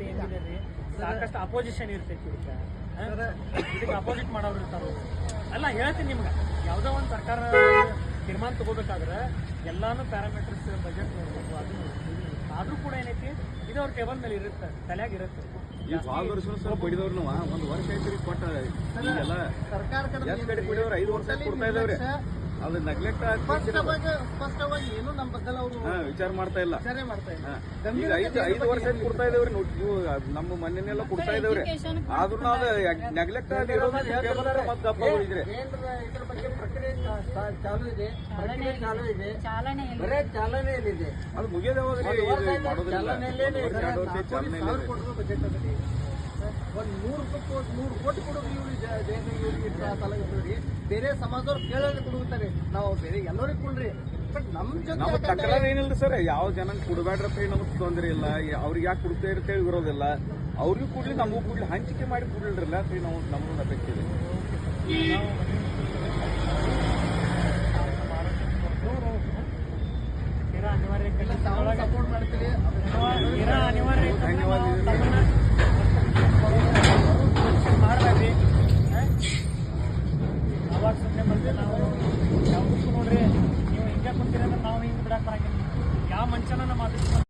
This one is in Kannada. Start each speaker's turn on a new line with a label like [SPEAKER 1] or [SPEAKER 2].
[SPEAKER 1] ಮತ್ತೆ ಏನಿದೆ ಸಾಕಷ್ಟು ಅಪೋಸಿಷನ್ ಇರ್ತೈತಿ ಇದಕ್ಕೆ ಅಪೋಸಿಟ್ ಮಾಡೋರು ಇರ್ತಾರೆ ಅಲ್ಲ ಹೇಳ್ತೀನಿ ನಿಮ್ಗೆ. ಯಾವುದೋ ಒಂದು ಸರ್ಕಾರ ತೀರ್ಮಾನ ತಗೋಬೇಕಾದ್ರೆ ಎಲ್ಲಾನು ಪ್ಯಾರಾಮೀಟರ್ಸ್ ಬಜೆಟ್ ನೋಡ್ಬೇಕು ಅದು ಆದ್ರೂ ಕೂಡ ಏನೈತಿ ಇದು ಅವ್ರ ಟೇಬಲ್ ಮೇಲೆ ಇರುತ್ತೆ ತಲೆಯಾಗ ಇರುತ್ತೆ.
[SPEAKER 2] ಸರ್ಕಾರ ಕಡೆ
[SPEAKER 3] ಎಷ್ಟ್ ಕಡೆ ಕುಡಿಯೋರು ಐದು ವರ್ಷ ಕೊಡ್ತಾ ಇದಾವ್ರಿ. ಅದು ನೆಗ್ಲೆಕ್ಟ್
[SPEAKER 2] ಸ್ಪಷ್ಟವಾಗಿ ಸ್ಪಷ್ಟವಾಗಿ ಏನು ನಮ್ಮ ಬದಲ ಅವರು
[SPEAKER 3] ವಿಚಾರ ಮಾಡ್ತಾ ಇಲ್ಲ.
[SPEAKER 2] ವಿಚಾರ ಮಾಡ್ತಾ ಇಲ್ಲ.
[SPEAKER 3] ಈಗ ಐದು ಐದು ವರ್ಷ ಆಯ್ತ್ ಕೊಡ್ತಾ ಇದೇವ್ರಿ ನೋಡಿ ನೀವು ನಮ್ಮ ಮನೆನೆಲ್ಲ ಕೊಡ್ತಾ ಇದೇವ್ರಿ ಆದ್ರೂ ನಾವು ನೆಗ್ಲೆಕ್ಟ್ ಆಗಿ ಮತ್ತೆ ದಪ್ಪ
[SPEAKER 2] ಇದ್ರ. ಬಗ್ಗೆ ಪ್ರಕ್ರಿಯೆ ಚಾಲು ಇದೆ. ಪ್ರಕ್ರಿಯೆ ಚಾಲು ಇದೆ.
[SPEAKER 4] ಚಾಲನೆ ಇಲ್ಲ.
[SPEAKER 2] ಬರೇ ಚಾಲನೆಯಲ್ಲಿದೆ.
[SPEAKER 3] ಅದು ಮುಗಿಯೋದೇ ಇದು
[SPEAKER 2] ಚಾಲನೆಯಲ್ಲೇ
[SPEAKER 3] ಒಂದು
[SPEAKER 2] ಬಜೆಟ್ ನೂರು ಕೋಟಿ ನೂರು ಕೋಟಿ ಕೊಡೋದು ಇವ್ರು ಇವ್ರಿಗೆ ಇಷ್ಟ ಬೇರೆ ಸಮಾಜದವ್ರು ಕೇಳೋದಕ್ಕೆ ಕುಡುಗುತ್ತಾರೆ ನಾವು ಬೇರೆ ಎಲ್ಲರಿಗೂ ಕುಡ್ರಿ. ಬಟ್ ನಮ್ಮ ಜೊತೆ
[SPEAKER 3] ಏನಿಲ್ಲ ಸರ್. ಯಾವ ಜನ ಕುಡಬೇಡ್ರಪ್ಪ ನಮಗ್ ನಮಗೆ ತೊಂದರೆ ಇಲ್ಲ. ಅವ್ರಿಗೆ ಯಾಕೆ ಕುಡ್ತಾ ಇರ್ತೇವೆ ಇರೋದಿಲ್ಲ. ಅವ್ರಿಗೂ ಕೂಡಲಿ ನಮಗೂ ಕೂಡಲಿ. ಹಂಚಿಕೆ ಮಾಡಿ ಕೂಡಲಿಲ್ಲ ಅಂತ ನಾವು ನಮ್ಮನ್ನು ಅಪೇಕ್ಷೆ ಇದೆ.
[SPEAKER 1] ಬಿಡಾಕ ಯಾವ ಮನುಷ್ಯನ ನಮ್ಮ